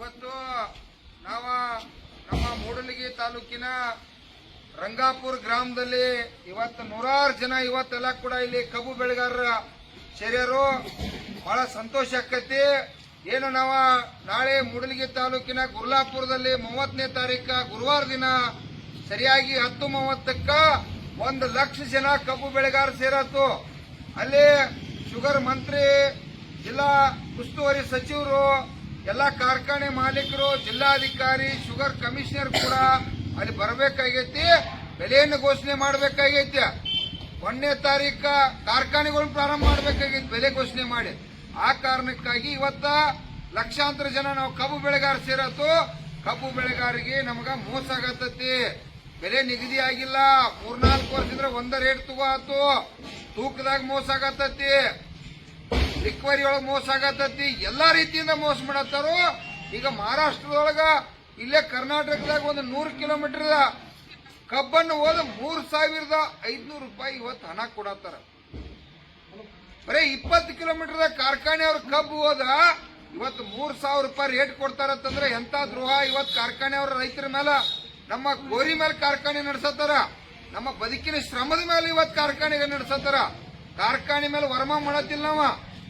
ಇವತ್ತು ನಾವು ನಮ್ಮ ಮೂಡಲಗಿ ತಾಲೂಕಿನ ರಂಗಾಪುರ ಗ್ರಾಮದಲ್ಲಿ ಇವತ್ತು ನೂರಾರು ಜನ ಇವತ್ತೆಲ್ಲ ಕೂಡ ಇಲ್ಲಿ ಕಬ್ಬು ಬೆಳೆಗಾರರ ಶರೀರರು ಬಹಳ ಸಂತೋಷ ಆಕತಿ. ಏನು ನಾವು ನಾಳೆ ಮೂಡಲಗಿ ತಾಲೂಕಿನ ಗುರ್ಲಾಪುರದಲ್ಲಿ ಮೂವತ್ತನೇ ತಾರೀಕ ಗುರುವಾರ ದಿನ ಸರಿಯಾಗಿ ಹತ್ತು ಮೂವತ್ತಕ್ಕ ಒಂದು ಲಕ್ಷ ಜನ ಕಬ್ಬು ಬೆಳೆಗಾರ ಸೇರತ್ತು ಅಲ್ಲಿ ಶುಗರ್ ಮಂತ್ರಿ, ಜಿಲ್ಲಾ ಉಸ್ತುವಾರಿ ಸಚಿವರು ಎಲ್ಲ ಕಾರ್ಖಾನೆ ಮಾಲೀಕರು, ಜಿಲ್ಲಾಧಿಕಾರಿ, ಶುಗರ್ ಕಮಿಷನರ್ ಕೂಡ ಅಲ್ಲಿ ಬರಬೇಕಾಗೈತಿ, ಬೆಲೆಯನ್ನು ಘೋಷಣೆ ಮಾಡಬೇಕಾಗೈತಿ. ಒಂದನೇ ತಾರೀಕ ಕಾರ್ಖಾನೆಗಳು ಪ್ರಾರಂಭ ಮಾಡಬೇಕಾಗೈತಿ, ಬೆಲೆ ಘೋಷಣೆ ಮಾಡಿ. ಆ ಕಾರಣಕ್ಕಾಗಿ ಇವತ್ತ ಲಕ್ಷಾಂತರ ಜನ ನಾವು ಕಬ್ಬು ಬೆಳೆಗಾರ ಸೇರತ್ತು. ಕಬ್ಬು ಬೆಳೆಗಾರಿಗೆ ನಮಗ ಮೋಸ ಆಗತ್ತತಿ. ಬೆಲೆ ನಿಗದಿ ಆಗಿಲ್ಲ. ಮೂರ್ನಾಲ್ಕು ವರ್ಷದ್ರೆ ಒಂದ ರೇಟ್ ತಗೋ ಆತು. ತೂಕದಾಗ ಮೋಸ ಆಗತ್ತತಿ. ರಿಕವರಿ ಒಳಗೆ ಮೋಸ ಆಗತ್ತತಿ ಎಲ್ಲಾ ರೀತಿಯಿಂದ ಮೋಸ ಮಾಡತ್ತಾರು, ಈಗ ಮಹಾರಾಷ್ಟ್ರದೊಳಗ ಇಲ್ಲೇ ಕರ್ನಾಟಕದಾಗ ಒಂದು ನೂರು ಕಿಲೋಮೀಟರ್ ಕಬ್ಬನ್ನು ಹೋದ ಮೂರು ಸಾವಿರದ ಐದುನೂರು ರೂಪಾಯಿ ಇವತ್ತು ಹಣ ಕೊಡತ್ತಾರ. ಬರೇ ಇಪ್ಪತ್ತು ಕಿಲೋಮೀಟರ್ ಕಾರ್ಖಾನೆ ಅವ್ರ ಕಬ್ಬು ಹೋದ, ಇವತ್ತು ಮೂರ್ ಸಾವಿರ ರೂಪಾಯಿ ರೇಟ್ ಕೊಡ್ತಾರಂತಂದ್ರೆ ಎಂತ ದ್ರೋಹ ಇವತ್ತು ಕಾರ್ಖಾನೆ ಅವ್ರ ರೈತರ ಮೇಲೆ. ನಮ್ಮ ಗೋರಿ ಮೇಲೆ ಕಾರ್ಖಾನೆ ನಡೆಸತ್ತಾರ. ನಮ್ಮ ಬದುಕಿನ ಶ್ರಮದ ಮೇಲೆ ಇವತ್ತು ಕಾರ್ಖಾನೆಗೆ ನಡೆಸತ್ತಾರ. ಕಾರ್ಖಾನೆ ಮೇಲೆ ವರ್ಮ ಮಾಡತ್ತಿಲ್ಲ ನಾವ.